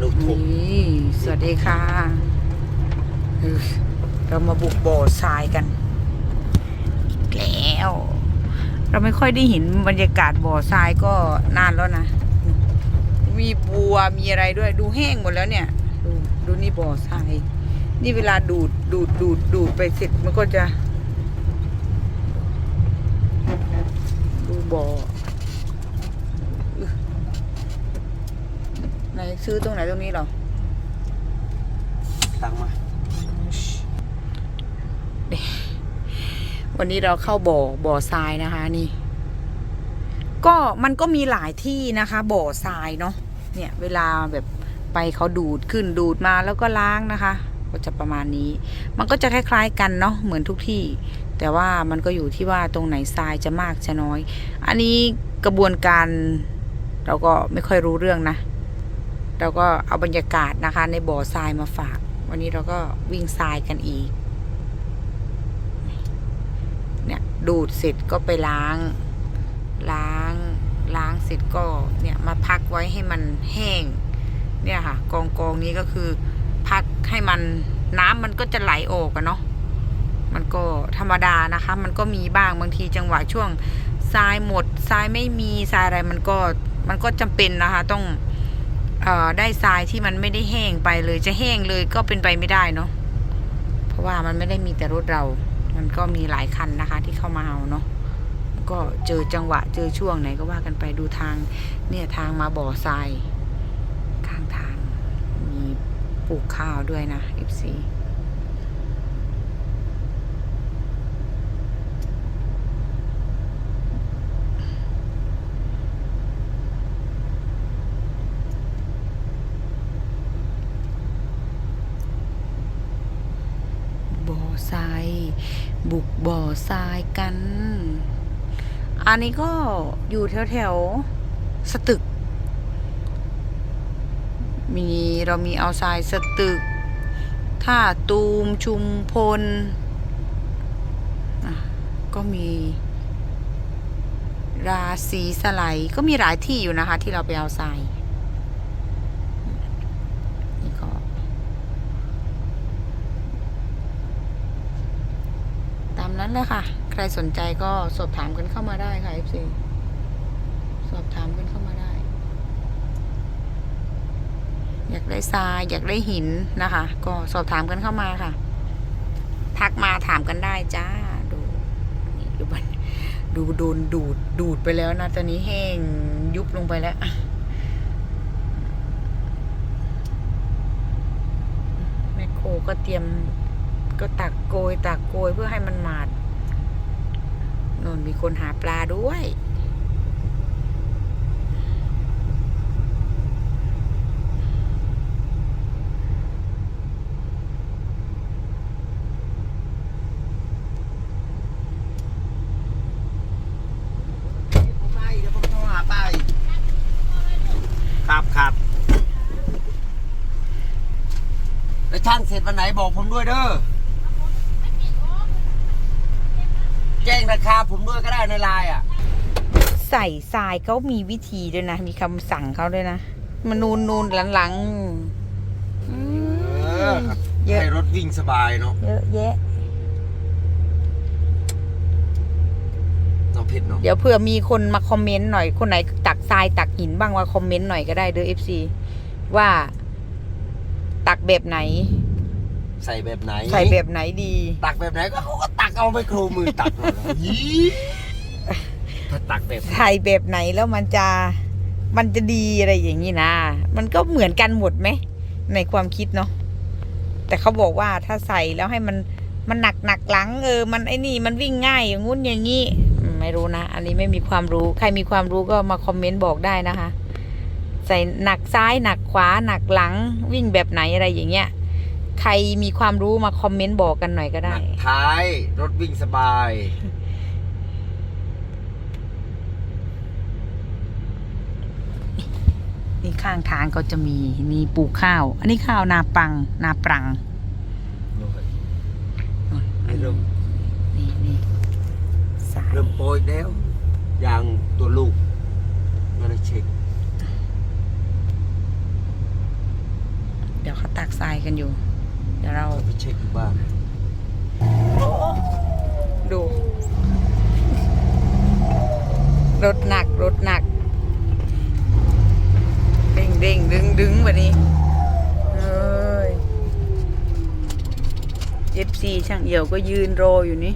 ลูกทุ่งนี่สวัสดีค่ะ เรามาบุกบ่อทรายกันอีกแล้ว เราไม่ค่อยได้เห็นบรรยากาศบ่อทรายก็นานแล้วนะ มีบัวมีอะไรด้วยดูแห้งหมดแล้วเนี่ย ดูดูนี่บ่อทราย นี่เวลาดูดดูดดูดดูดไปเสร็จมันก็จะ ดูบ่อไห นซื้อตรงไหนตรงนี้เหรอตังมาวันนี้เราเข้าบ่อบ่อทรายนะคะนี่ ก็มันก็มีหลายที่นะคะ บ่อทรายเนาะเนี่ย เวลาแบบไปเขาดูดขึ้นดูดมาแล้วก็ล้างนะคะ ก็จะประมาณนี้ มันก็จะคล้าย ๆ กันเนาะเหมือนทุกที่ แต่ว่ามันก็อยู่ที่ว่าตรงไหนทรายจะมากจะน้อย อันนี้กระบวนการเราก็ไม่ค่อยรู้เรื่องนะ เราก็เอาบรรยากาศนะคะ ในบ่อทรายมาฝาก วันนี้เราก็วิ่งทรายกันอีก เนี่ยดูดเสร็จก็ไปล้าง ล้างล้างเสร็จก็เนี่ยมาพักไว้ให้มันแห้ง เนี่ยค่ะ กองกองนี้ก็คือ พักให้มันน้ำมันก็จะไหลออกอะเนาะมันก็ธรรมดานะคะ มันก็มีบ้างบางทีจังหวะช่วงทรายหมดทรายไม่มีทรายอะไรมันก็มันก็จำเป็นนะคะ ต้อง ได้ทรายที่มันไม่ได้แห้งไปเลยจะแห้งเลยก็เป็นไปไม่ได้เนาะเพราะว่ามันไม่ได้มีแต่รถเรา มันก็มีหลายคันนะคะ ที่เข้ามาเอาเนาะก็เจอจังหวะเจอช่วงไหนก็ว่ากันไปดูทางเนี่ยทางมาบ่อทรายข้างทาง มีปลูกข้าวด้วยนะ FC บ่อ ทรายบุกบ่อทรายกัน อันนี้ก็อยู่แถวแถวสตึก มีเรามีเอาทรายสตึกท่าตูมชุมพลก็มี ราศีสไลก็มีหลายที่อยู่นะคะ ที่เราไปเอาทราย นี่ก็ ตาม นั้นเลยค่ะ ใครสนใจก็สอบถามกันเข้ามาได้ค่ะ FC สอบถามกันเข้ามาได้ อยากได้ทรายอยากได้หินนะคะ ก็สอบถามกันเข้ามาค่ะ ทักมาถามกันได้จ้า ดูดูมันดูโดนดูดดูดไปแล้วนะ ตอนนี้แห้งยุบลงไปแล้วแมคโครก็เตรียมก็ตักโกยตักโกยเพื่อให้มันหมาด นนมีคนหาปลาด้วย ผมไปเดี๋ยวผมโทรหาไปครับครับแล้วช่างเสร็จวันไหนบอกผมด้วยเด้อแจ้งราคาผมด้วยก็ได้ในไลน์อะ ใส่ทรายเขามีวิธีด้วยนะ มีคำสั่งเขาด้วยนะมันนูนนูนหลังหลังๆอืเออ มเยอะให้รถวิ่งสบายเนาะเยอะแยะต้องผิดเนาะเดี๋ยวเผื่อมีคนมาคอมเมนต์หน่อย คนไหนตักทรายตักหินบ้างว่าคอมเมนต์หน่อยก็ได้เด้อ FC ว่า ตักแบบไหน ใส่แบบไหน ใส่แบบไหนดี ตักแบบไหนก็เขาก็ตัก เอาไมโครมือตักเลยยี่ถ้าตักแบบใส่แบบไหนแล้วมันจะมันจะดีอะไรอย่างนี้นะ มันก็เหมือนกันหมดไหม ในความคิดเนาะแต่เขาบอกว่าถ้าใส่แล้วให้มันมันหนักหนักหลังเออ มันไอ้นี่มันวิ่งง่ายอย่างงู้นอย่างนี้ไม่รู้นะ อันนี้ไม่มีความรู้ ใครมีความรู้ก็มาคอมเมนต์บอกได้นะคะ ใส่หนักซ้ายหนักขวาหนักหลังวิ่งแบบไหนอะไรอย่างเงี้ย ใครมีความรู้มาคอมเมนต์บอกกันหน่อยก็หได้ นักท้ายรถวิ่งสบาย นี่ข้างทางก็จะมีมีปลูกข้าว อันนี้ข้าวนาปัง นาปรังเริ่มนี่นี่สายเริ่มโปรยแล้วยางตัวลูกไม่ได้เช็คตักทรายกันอยู่ เดี๋ยวเราเราไปเช็คดูบ้างดู รถหนัก รถหนักเด้งเด้งดึงดึงแบบนี้เอ้ยเอฟซีช่างเอี่ยวก็ยืนรออยู่นี่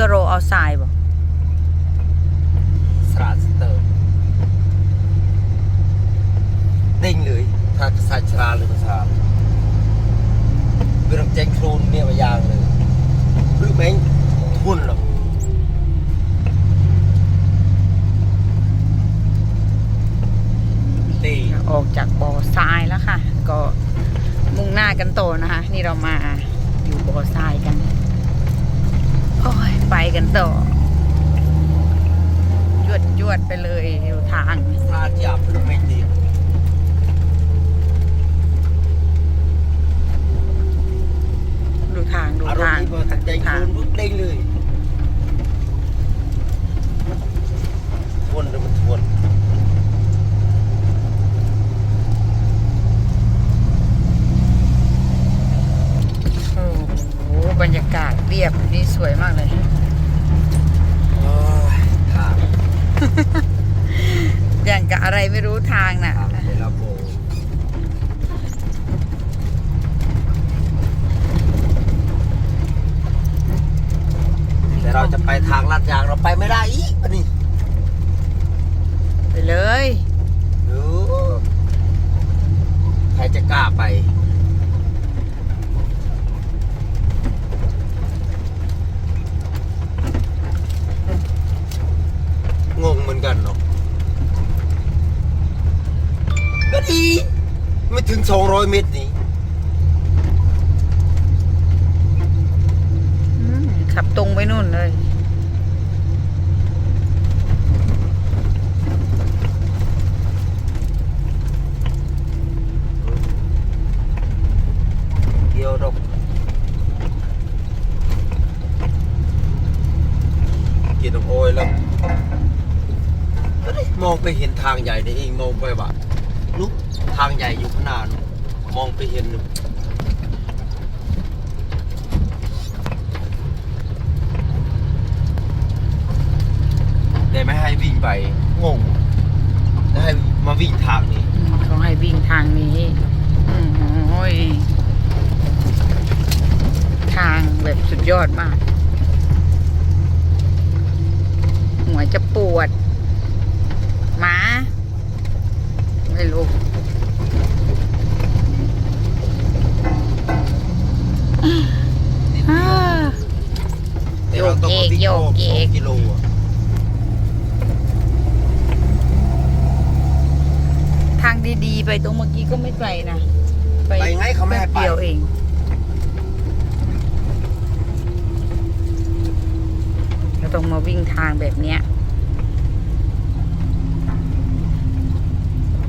นี่ก็รอเอาทรายบ่สระสเตอร์เด้งเลยถ้าสายชราหรือภาษาเวลาแจ้งโครนเนี่ยมายางเลยหรือแม่งทุ่นหรอกตีออกจากบ่อทรายแล้วค่ะ ก็มุ่งหน้ากันต่อนะคะ นี่เรามาอยู่บ่อทรายกัน โอ้ย ไปกันต่อยวดยวดไปเลยดูทางสาดหยาบหรือไม่ตีดูทางดูอารมทางณ์นี้พอแจ้งโครทางนปุ๊บเด้งเลยทวนหรือมันทวนโอ้โหบรรยากาศเรียบนี่สวยมากเลย โอ้ยทาง อย่างกับอะไรไม่รู้ทางน่ะทางเวลาโบแต่เราจะไปทางลาดยางเราไปไม่ได้อีกอันนี้ไปเลย ดู ใครจะกล้าไป งงเหมือนกันเนาะก็ดี ไม่ถึง200เมตรนี่อืมขับตรงไปนู่นเลย เกี่ยวดอกกินน้ำโอยแล้วก็ได้มองไปเห็นทางใหญ่นี่เองมองไปว่าลุก ทางใหญ่อยู่ขนานมองไปเห็นแต่ไม่ให้วิ่งไปงงจะให้มาวิ่งทางนี้เขาให้วิ่งทางนี้โอ้ยทางแบบสุดยอดมาก หัวจะปวดหมาไม่รู้อ่า แต่เราต้องมาวิ่ง โยอ้อกมเยสกองกิโลอะทางดีๆ ไปตรงเมื่อกี้ก็ไม่ไกลนะไปไงเขาไม่ให้ไป แป๊บเดียวเอง เราต้องมาวิ่งทางแบบเนี้ย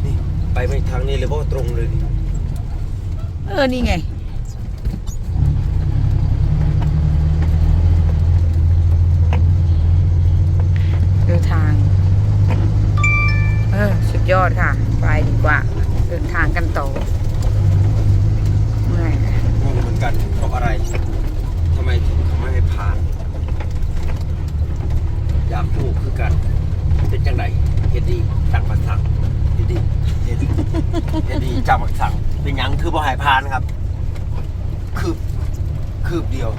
นี่ไปไม่ทางนี้เลยเพราะว่าตรงเลยนี่เออ นี่ไง ดูทาง เอ อดค่ะ ไปดีกว่าเดินทางกันต่อเมื่อยงงเหมือนกันเพราะอะไรทำไมถึงไม่ให้ผ่านอยากพูดคือกันเป็นจังไดเฮ็ดดีจังปักสังเฮ็ดดีเฮ็ดดีเฮ็ดดีจังปักสังเป็นหยังคือบ่ให้ผ่านครับ คืบคืบเดียว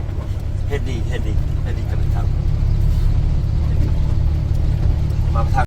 เฮ็ดดีเฮ็ดดีเฮ็ดดีจังปักสังมาทาง